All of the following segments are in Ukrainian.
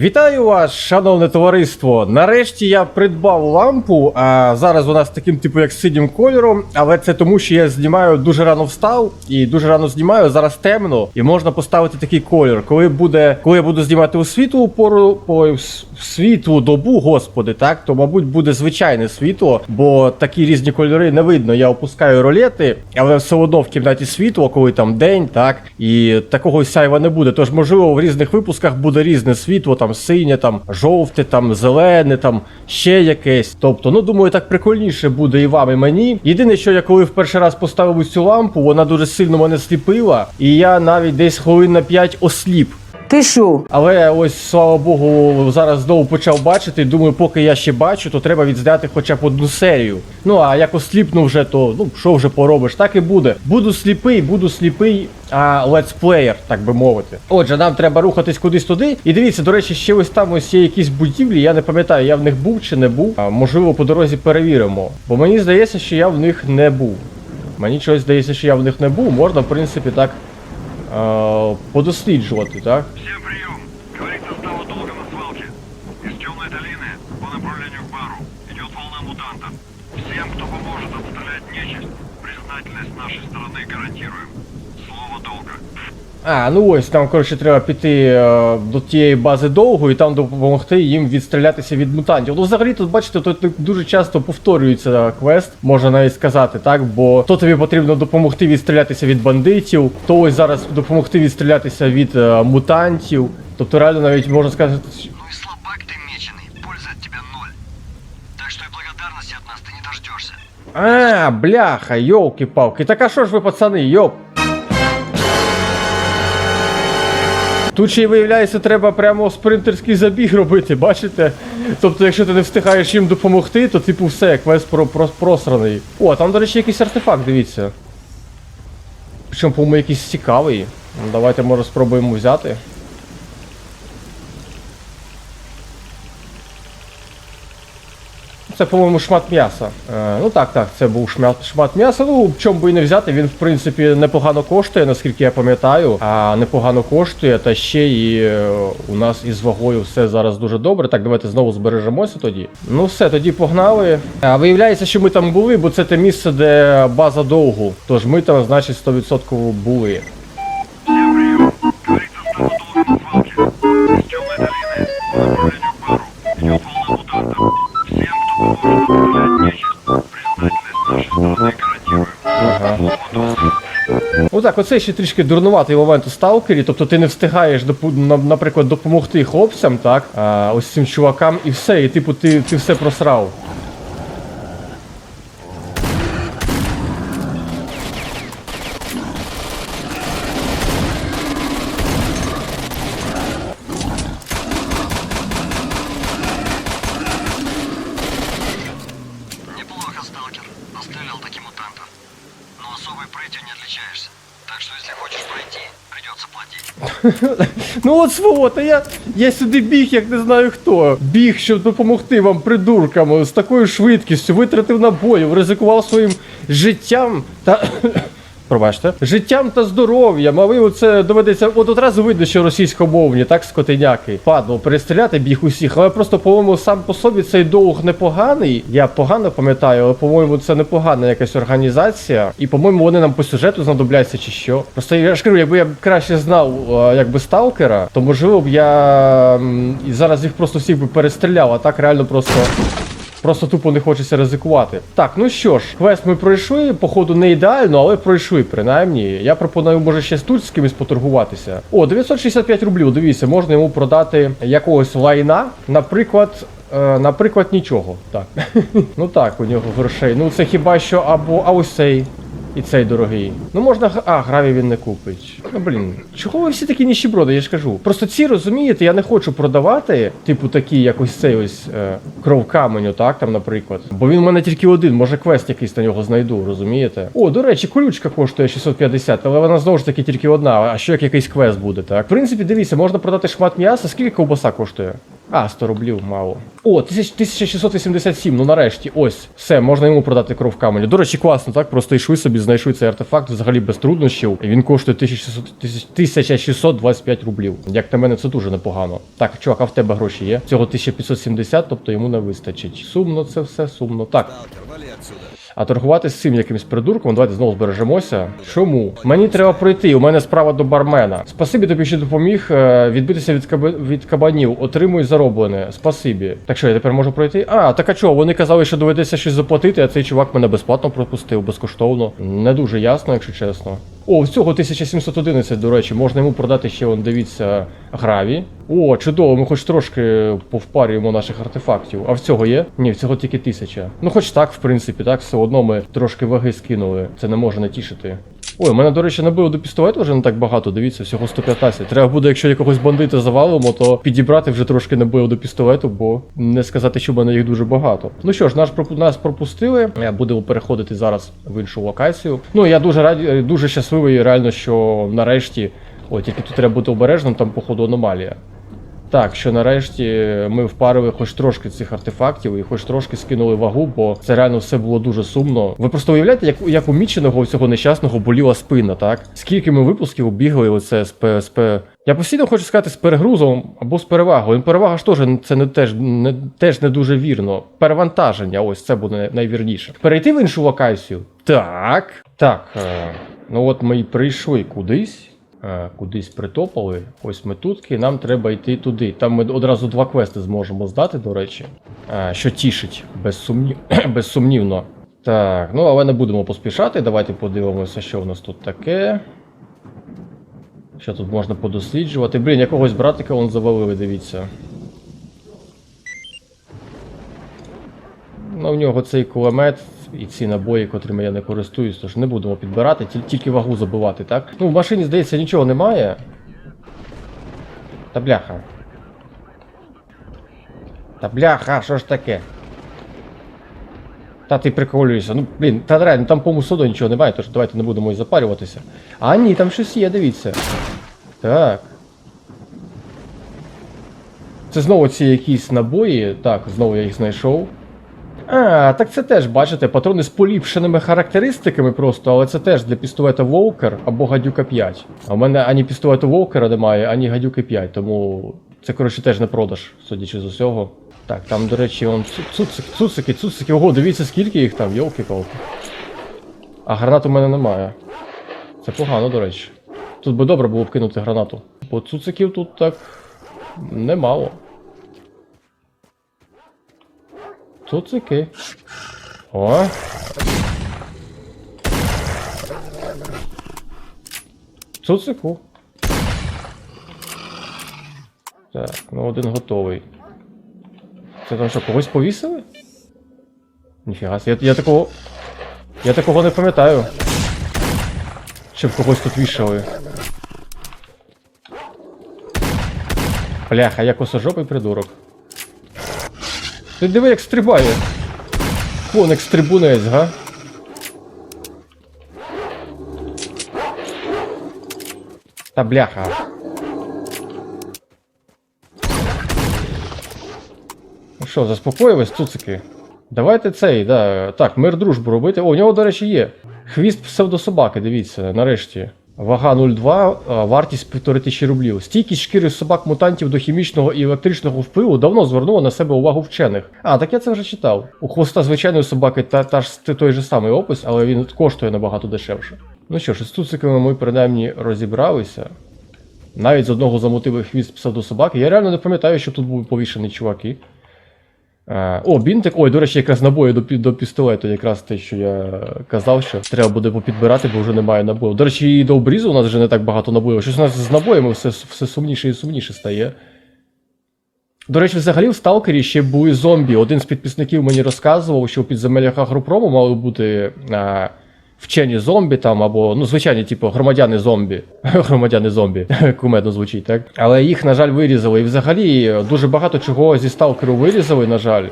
Вітаю вас, шановне товариство. Нарешті я придбав лампу. А зараз вона з таким, типу, як синім кольором, але це тому, що я знімаю дуже рано встав і дуже рано знімаю. Зараз темно, і можна поставити такий колір. Коли буде, коли я буду знімати у світлу пору, по світлу добу, господи, так, то мабуть буде звичайне світло, бо такі різні кольори не видно. Я опускаю ролети, але все одно в кімнаті світло, коли там день, так, і такого сяйва не буде. Тож, можливо, в різних випусках буде різне світло, там синє, там жовте, там зелене, там ще якесь. Тобто, ну думаю, так прикольніше буде і вам, і мені. Єдине, що я коли в перший раз поставив цю лампу, вона дуже сильно мене сліпила, і я навіть десь хвилин на 5 осліп. Ти що? Але ось слава Богу, зараз знову почав бачити. Думаю, поки я ще бачу, то треба відзняти хоча б одну серію. Ну а як осліпну вже, то ну що вже поробиш, так і буде. Буду сліпий, буду сліпий, а летсплеєр, так би мовити. Отже, нам треба рухатись кудись туди. І дивіться, до речі, ще ось там ось є якісь будівлі. Я не пам'ятаю, я в них був чи не був. А, можливо, по дорозі перевіримо. Бо мені здається, що я в них не був. Мені чогось здається, що я в них не був. Можна, в принципі, так подосліджувати, так? Всем прием! А, ну ось там, коротше, треба піти е, до тієї бази довго і там допомогти їм відстрілятися від мутантів. Ну, взагалі, тут бачите, тут дуже часто повторюється квест, можна навіть сказати, так? Бо то тобі потрібно допомогти відстрілятися від бандитів, то ось зараз допомогти відстрілятися від е, мутантів. Тобто, реально навіть можна сказати, що- Ну и слабак ты меченый, пользы от тебя ноль. Так что и благодарности от нас ты не дождешься. А, бляха, йолки-палки. Так а що ж ви, пацани, йоп. Тут ще й виявляється, треба прямо спринтерський забіг робити, бачите? Тобто, якщо ти не встигаєш їм допомогти, то типу все, квест про, про, просраний. О, там, до речі, якийсь артефакт, дивіться. Причому, по-моєму, якийсь цікавий. Давайте, може, спробуємо взяти. Це, по-моєму, шмат м'яса. Е, ну так, так, це був шмат, шмат м'яса. Ну, чому би і не взяти, він, в принципі, непогано коштує, наскільки я пам'ятаю. А непогано коштує, та ще і е, у нас із вагою все зараз дуже добре. Так, давайте знову збережемося тоді. Ну все, тоді погнали. А виявляється, що ми там були, бо це те місце, де база довгу. Тож ми там, значить, 100% були. Всем так, оце ще трішки дурнуватий момент у сталкері, тобто ти не встигаєш, наприклад, допомогти хлопцям, так, а, ось цим чувакам, і все, і типу ти, ти все просрав. Ну от сволота, я, я сюди біг, як не знаю хто. Біг, щоб допомогти вам, придуркам, з такою швидкістю, витратив набоїв, ризикував своїм життям та. Пробачте, життям та здоров'ям, а ви оце доведеться. От одразу видно, що російськомовні, так, скотиняки. Падло, перестріляти біг усіх, але просто, по-моєму, сам по собі цей долг непоганий. Я погано пам'ятаю, але по-моєму, це непогана якась організація. І, по-моєму, вони нам по сюжету знадобляться чи що. Просто я ж кажу, якби я б краще знав, якби сталкера, то можливо б я зараз їх просто всіх би перестріляв, а так реально просто. Просто тупо не хочеться ризикувати. Так, ну що ж, квест ми пройшли, походу не ідеально, але пройшли принаймні. Я пропоную, може, ще з тут з кимось поторгуватися. О, 965 рублів, дивіться, можна йому продати якогось лайна, наприклад. Е, наприклад, нічого. Так. ну так, у нього грошей. Ну це хіба що або а ось цей. І цей дорогий. Ну можна. А, граві він не купить. Ну блін, чого ви всі такі ніщеброди, я ж кажу. Просто ці розумієте, я не хочу продавати, типу такі, як ось цей ось е, кров каменю, так там, наприклад. Бо він у мене тільки один, може квест якийсь на нього знайду, розумієте? О, до речі, колючка коштує 650, але вона знову ж таки тільки одна. А що як якийсь квест буде, так? В принципі, дивіться, можна продати шмат м'яса, скільки ковбаса коштує? А, 100 рублів мало. О, 1000 1687, ну нарешті, ось. Все, можна йому продати кров каменю. До речі, класно, так? Просто йшли собі, знайшли цей артефакт взагалі без труднощів. І він коштує 1600 1625 рублів. Як на мене, це дуже непогано. Так, чувак, а в тебе гроші є? Цього 1570, тобто йому не вистачить. Сумно це все, сумно. Так. А торгувати з цим якимось придурком, давайте знову збережемося. Чому? Мені треба пройти, у мене справа до бармена. Спасибі тобі, що допоміг е, відбитися від, каби... від кабанів. Отримуй зароблене. Спасибі. Так що я тепер можу пройти? А, так а чого? Вони казали, що доведеться щось заплатити, а цей чувак мене безплатно пропустив, безкоштовно. Не дуже ясно, якщо чесно. О, всього 1711, до речі, можна йому продати ще, он, дивіться, граві. О, чудово, ми хоч трошки повпарюємо наших артефактів. А в цього є? Ні, всього тільки тисяча. Ну, хоч так, в принципі, так, все одно ми трошки ваги скинули. Це не може не тішити. Ой, у мене, до речі, набило до пістолету вже не так багато, дивіться, всього 115. Треба буде, якщо якогось бандита завалимо, то підібрати вже трошки набило до пістолету, бо не сказати, що в мене їх дуже багато. Ну що ж, наш нас пропустили. Будемо переходити зараз в іншу локацію. Ну, я дуже раді, дуже щасливий, реально, що нарешті. Ой, тільки тут треба бути обережним, там, походу, аномалія. Так, що нарешті ми впарили хоч трошки цих артефактів і хоч трошки скинули вагу, бо це реально все було дуже сумно. Ви просто уявляєте, як, як у міченого цього нещасного боліла спина, так? Скільки ми випусків бігли оце з, пе- Я постійно хочу сказати з перегрузом або з перевагою. Ну, Перевага ж теж це не теж не теж не дуже вірно. Перевантаження, ось це буде найвірніше. Перейти в іншу локацію. Так. Так. Е, ну от ми і прийшли кудись. Е, кудись притопали. Ось ми тутки, нам треба йти туди. Там ми одразу два квести зможемо здати, до речі. Е, що тішить, безсумнів... безсумнівно. Так, ну але не будемо поспішати. Давайте подивимося, що в нас тут таке. Що тут можна подосліджувати. Блін, якогось братика вон завалили, дивіться. Ну, в нього цей кулемет і ці набої, котрими я не користуюсь, тож не будемо підбирати, тільки вагу забивати, так? Ну, в машині, здається, нічого немає. Та бляха. Та бляха, що ж таке? Та ти приколюєшся. Ну, блін, та реально, там по мусоду нічого немає, тож давайте не будемо і запарюватися. А ні, там щось є, дивіться. Так. Це знову ці якісь набої. Так, знову я їх знайшов. А, так це теж, бачите, патрони з поліпшеними характеристиками просто, але це теж для пістолета Волкер або гадюка 5. А в мене ані пістолету Волкера немає, ані гадюки 5, тому це, коротше, теж не продаж, судячи з усього. Так, там, до речі, вон цу- цуцики, цуцики. Ого, дивіться, скільки їх там, йолки-палки. А гранат у мене немає. Це погано, до речі. Тут би добре було б кинути гранату. Бо цуциків тут так немало. Цуцики. О. Цуцику. Так, ну один готовий. Це там що, когось повісили? Ніфіга, я, я такого. Я такого не пам'ятаю. Щоб когось тут вішали. Бляха, я косожопий придурок. Ти диви, як стрибає. Коник стрибунець, га? Та бляха. Ну що, заспокоїлись, цуцики? Давайте цей, да. Так, мир дружбу робити. О, у нього, до речі, є. Хвіст псевдособаки, дивіться, нарешті. Вага 0,2, вартість 1500 рублів. Стійкість шкіри собак-мутантів до хімічного і електричного впливу давно звернула на себе увагу вчених. А, так я це вже читав. У хвоста звичайної собаки та, та ж той же самий опис, але він коштує набагато дешевше. Ну що ж, з цуциками ми принаймні розібралися. Навіть з одного замотили хвіст псевдособаки. Я реально не пам'ятаю, що тут були повішені чуваки. Е, О, бінтик. Ой, до речі, якраз набої до, до пістолету, якраз те, що я казав, що треба буде попідбирати, бо вже немає набою. До речі, і до обрізу у нас вже не так багато набоїв. Щось у нас з набоями все, все сумніше і сумніше стає. До речі, взагалі в Сталкері ще були зомбі. Один з підписників мені розказував, що у підземеллях Агропрому мали бути а, вчені зомбі там, або ну, звичайні, типу, громадяни зомбі. громадяни зомбі. Кумедно звучить, так? Але їх, на жаль, вирізали. І взагалі дуже багато чого зі сталкеру вирізали, на жаль.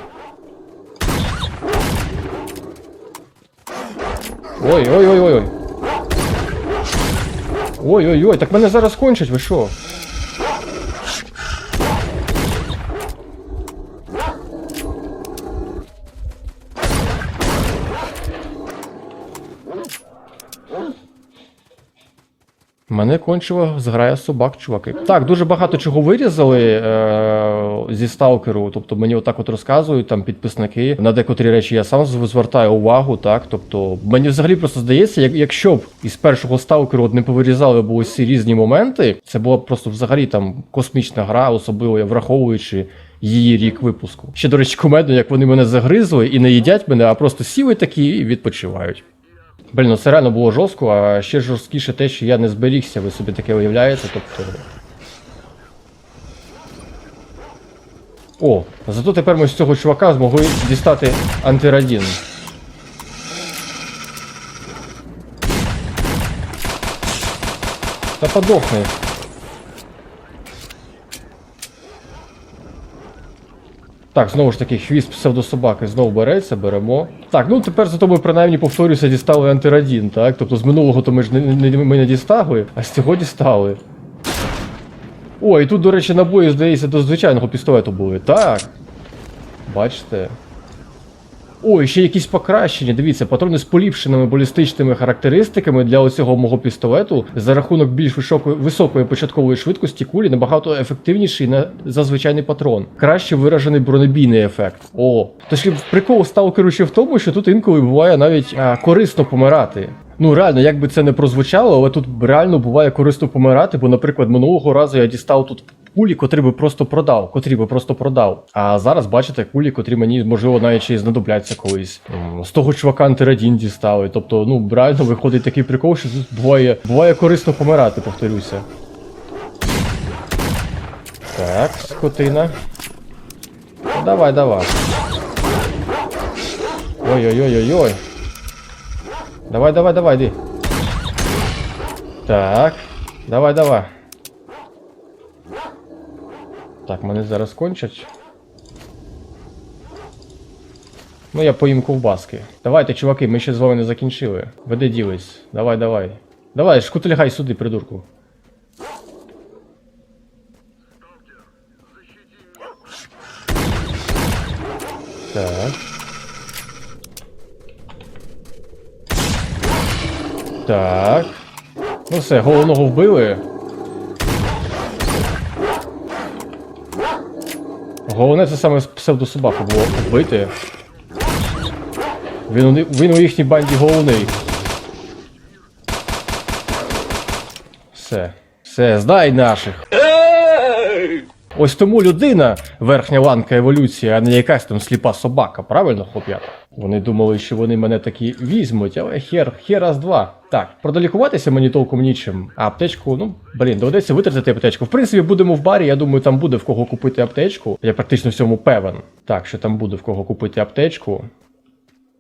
Ой, ой, ой, ой, ой. Ой, ой, так мене зараз кончать, ви що? Мене кончила зграя собак, чуваки. Так, дуже багато чого вирізали е- зі сталкеру. Тобто мені отак от розказують там підписники. На декотрі речі я сам звертаю увагу, так. Тобто, мені взагалі просто здається, як, якщо б із першого сталкеру от не повирізали б ці різні моменти, це була б просто взагалі там космічна гра, особливо враховуючи. Її рік випуску. Ще, до речі, кумедно, як вони мене загризли і не їдять мене, а просто сіли такі і відпочивають. Блін, ну це реально було жорстко, а ще жорсткіше те, що я не зберігся, ви собі таке уявляєте, тобто. О, зато тепер ми з цього чувака змогли дістати антирадін. Та подохни. Так, знову ж таки, хвіст псевдособаки знову береться, беремо. Так, ну тепер зато ми принаймні повторюся, дістали антирадін, так? Тобто з минулого то ми ж не, не, ми не дістали, а з цього дістали. О, і тут, до речі, набої, здається, до звичайного пістолету були. Так. Бачите. О, ще якісь покращення. Дивіться, патрони з поліпшеними балістичними характеристиками для оцього мого пістолету за рахунок більш високої, високої початкової швидкості кулі набагато ефективніший на за звичайний патрон. Краще виражений бронебійний ефект. О, тож прикол сталкеру ще в тому, що тут інколи буває навіть а, корисно помирати. Ну реально, як би це не прозвучало, але тут реально буває корисно помирати, бо, наприклад, минулого разу я дістав тут кулі, котрі би просто продав, котрі би просто продав. А зараз бачите кулі, котрі мені можливо навіть ще й знадобляться колись. З того чувака антирадін дістали. Тобто, ну реально виходить такий прикол, що тут буває, буває корисно помирати, повторюся. Так, скотина. Давай, давай. Ой-ой-ой-ой-ой. Давай, давай, давай, иди. Так. Давай, давай. Так, мене зараз кончать. Ну, я поїм ковбаски. Давайте, чуваки, ми ще з вами не закінчили. Веди ділись. Давай, давай. Давай, шкутилягай сюди, придурку. Так. Так. Ну все, головного вбили. Головне це саме псевдособаку було вбити. Він він у їхній банді головний. Все. Все, здай наших. Ось тому людина верхня ланка еволюції, а не якась там сліпа собака, правильно, хлоп'ята? Вони думали, що вони мене такі візьмуть, але хер, хер раз два. Так, продолікуватися мені толком нічим. А аптечку, ну блін, доведеться витратити аптечку. В принципі, будемо в барі, я думаю, там буде в кого купити аптечку. Я практично в цьому певен. Так, що там буде в кого купити аптечку.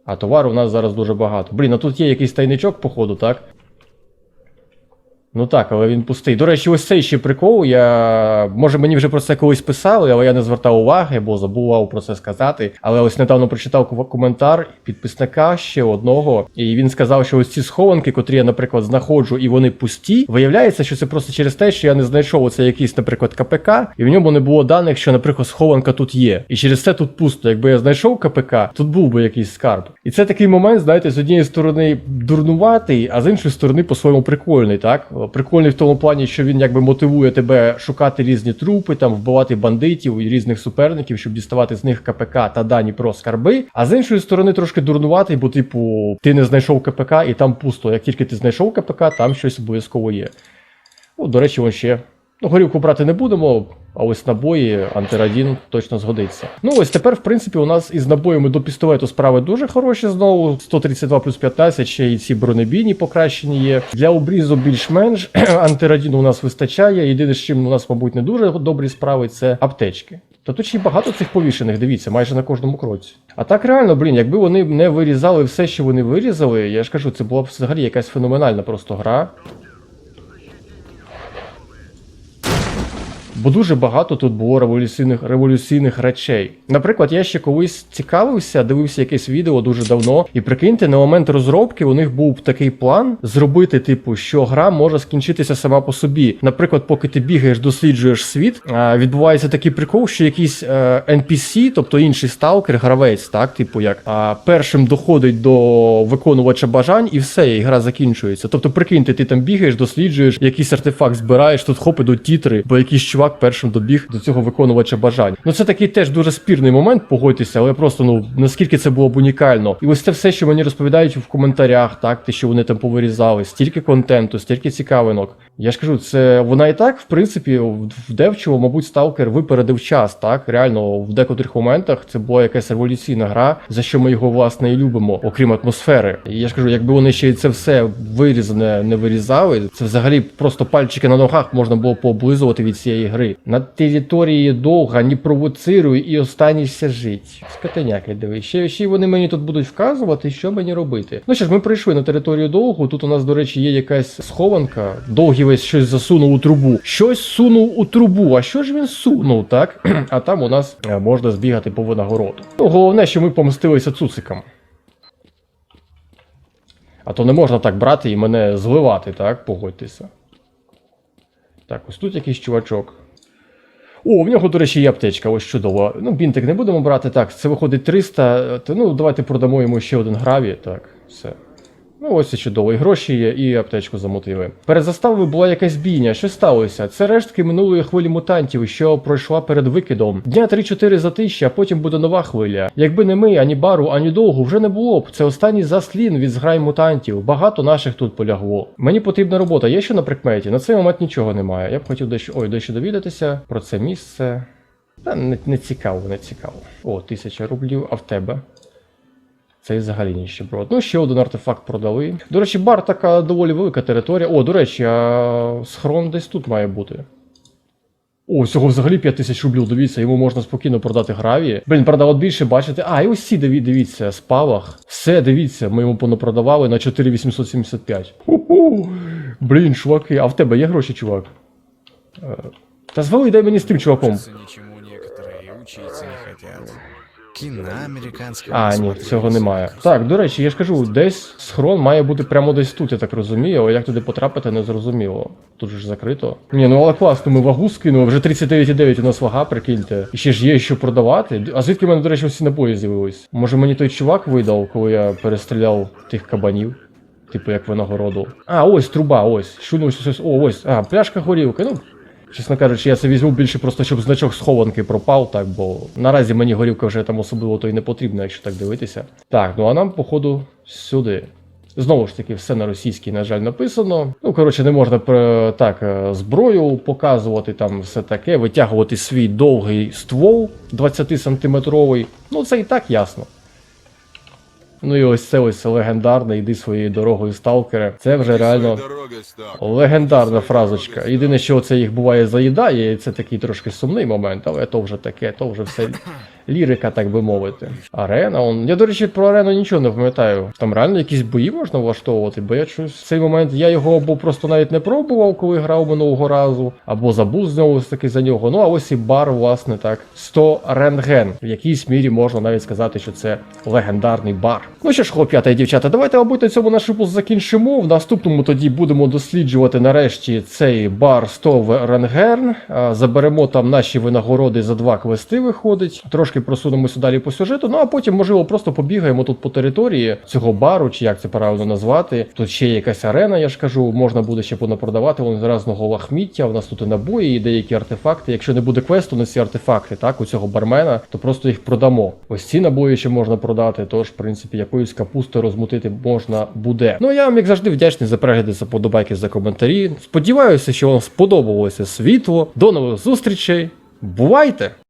А товару у нас зараз дуже багато. Блін, а тут є якийсь тайничок, походу, так? Ну так, але він пустий. До речі, ось цей ще прикол. Я. Може мені вже про це колись писали, але я не звертав уваги, бо забував про це сказати. Але ось недавно прочитав коментар підписника ще одного, і він сказав, що ось ці схованки, котрі я, наприклад, знаходжу, і вони пусті, виявляється, що це просто через те, що я не знайшов оце якийсь, наприклад, КПК, і в ньому не було даних, що, наприклад, схованка тут є. І через це тут пусто. Якби я знайшов КПК, тут був би якийсь скарб. І це такий момент, знаєте, з однієї сторони дурнуватий, а з іншої сторони по-своєму прикольний, так? Прикольний в тому плані, що він якби мотивує тебе шукати різні трупи, там вбивати бандитів і різних суперників, щоб діставати з них КПК та дані про скарби. А з іншої сторони трошки дурнуватий, бо, типу, ти не знайшов КПК і там пусто. Як тільки ти знайшов КПК, там щось обов'язково є. Ну, до речі, він ще. Ну, горівку брати не будемо, а ось набої, антирадін точно згодиться. Ну ось тепер, в принципі, у нас із набоями до пістолету справи дуже хороші знову. 132 плюс 15, ще й ці бронебійні покращені є. Для обрізу більш-менш антирадіну у нас вистачає. Єдине, з чим у нас, мабуть, не дуже добрі справи, це аптечки. Та тут ще багато цих повішених, дивіться, майже на кожному кроці. А так реально, блін, якби вони не вирізали все, що вони вирізали, я ж кажу, це була б взагалі якась феноменальна просто гра. Бо дуже багато тут було революційних революційних речей. Наприклад, я ще колись цікавився, дивився якесь відео дуже давно, і прикиньте, на момент розробки у них був такий план зробити, типу, що гра може скінчитися сама по собі. Наприклад, поки ти бігаєш, досліджуєш світ, відбувається такий прикол, що якийсь е, NPC, тобто інший сталкер, гравець, так, типу, як першим доходить до виконувача бажань, і все, і гра закінчується. Тобто, прикиньте, ти там бігаєш, досліджуєш, якийсь артефакт збираєш, тут хоп ідуть тітри, бо якийсь чувак першим добіг до цього виконувача бажань. Ну це такий теж дуже спірний момент, погодьтеся, але просто ну наскільки це було б унікально. І ось це все, що мені розповідають в коментарях, так, те, що вони там повирізали, стільки контенту, стільки цікавинок. Я ж кажу, це вона і так, в принципі, в девчого, мабуть, сталкер випередив час, так? Реально, в декотрих моментах це була якась революційна гра, за що ми його власне і любимо, окрім атмосфери. І я ж кажу, якби вони ще це все вирізане не вирізали, це взагалі просто пальчики на ногах можна було пооблизувати від цієї гри. На території довга, не провоцируй і останешся жить. Скотеняки, диви. Ще, ще вони мені тут будуть вказувати, що мені робити. Ну що ж, ми прийшли на територію довгу. Тут у нас, до речі, є якась схованка. Довгий весь щось засунув у трубу. Щось сунув у трубу. А що ж він сунув, так? А там у нас е, можна збігати по винагороду. Ну, головне, що ми помстилися цуцикам. А то не можна так брати і мене зливати, так? Погодьтеся. Так, ось тут якийсь чувачок. О, в нього, до речі, є аптечка, ось чудово. Ну, бінтик не будемо брати. Так, це виходить 300. То, ну, давайте продамо йому ще один гравій. Так, все. Ну, ось і чудово. І гроші є, і аптечку замотили. Перед заставою була якась бійня. Що сталося? Це рештки минулої хвилі мутантів, що пройшла перед викидом. Дня 3-4 затища, а потім буде нова хвиля. Якби не ми, ані бару, ані довгу, вже не було б. Це останній заслін від зграй мутантів. Багато наших тут полягло. Мені потрібна робота. Є що на прикметі? На цей момент нічого немає. Я б хотів дещо ой, дещо довідатися про це місце. Та не, не цікаво, не цікаво. О, тисяча рублів, а в тебе? Це взагалі ніщеброд. Ну, ще один артефакт продали. До речі, бар така доволі велика територія. О, до речі, а схрон десь тут має бути. О, всього взагалі 5 тисяч рублів, дивіться, йому можна спокійно продати гравії. Блін, правда, от більше бачите. А, і ось ці дивіться, спалах. Все, дивіться, ми йому понапродавали на 4875. Ху-ху. Блін, чуваки, а в тебе є гроші, чувак? Е, Та звали, дай мені з тим чуваком. Не хотят. Кино американского А, ні, цього немає. Так, до речі, я ж кажу, десь схрон має бути прямо десь тут, я так розумію, але як туди потрапити, не зрозуміло. Тут же ж закрито. Ні, ну але класно, ми вагу скинули, вже 39,9 у нас вага, прикиньте. І ще ж є що продавати. А звідки в мене, до речі, всі набої з'явились? Може мені той чувак видав, коли я перестріляв тих кабанів? Типу як винагороду. А, ось труба, ось. Шунув щось. О, ось. А, пляшка горілки. Ну, Чесно кажучи, я це візьму більше просто, щоб значок схованки пропав, так, бо наразі мені горілка вже там особливо то й не потрібна, якщо так дивитися. Так, ну а нам, походу, сюди. Знову ж таки, все на російській, на жаль, написано. Ну, коротше, не можна так е, зброю показувати, там все таке, витягувати свій довгий ствол 20-сантиметровий. Ну, це і так ясно. Ну і ось це ось легендарне, йди своєю дорогою, сталкере. Це вже реально. Легендарна фразочка. Єдине, що це їх буває заїдає, і це такий трошки сумний момент, але то вже таке, то вже все лірика, так би мовити. Арена, он. Я, до речі, про арену нічого не пам'ятаю. Там реально якісь бої можна влаштовувати, бо я щось в цей момент я його або просто навіть не пробував, коли грав минулого разу, або забув знову ж таки за нього. Ну а ось і бар, власне, так. 100 рентген. В якійсь мірі можна навіть сказати, що це легендарний бар. Ну що ж, хлоп'ята і дівчата, давайте, мабуть, на цьому наш випуск закінчимо. В наступному тоді будемо досліджувати нарешті цей бар 100 в Ренгерн. Заберемо там наші винагороди за два квести, виходить. Трошки просунемося далі по сюжету. Ну а потім, можливо, просто побігаємо тут по території цього бару, чи як це правильно назвати. Тут ще є якась арена, я ж кажу, можна буде ще понапродавати вон разного лахміття. У нас тут і набої, і деякі артефакти. Якщо не буде квесту на ці артефакти, так, у цього бармена, то просто їх продамо. Ось ці набої ще можна продати, тож, в принципі, якоюсь капустою розмутити можна буде. Ну я вам, як завжди, вдячний за перегляди, за подобайки, за коментарі. Сподіваюся, що вам сподобалося світло. До нових зустрічей. Бувайте!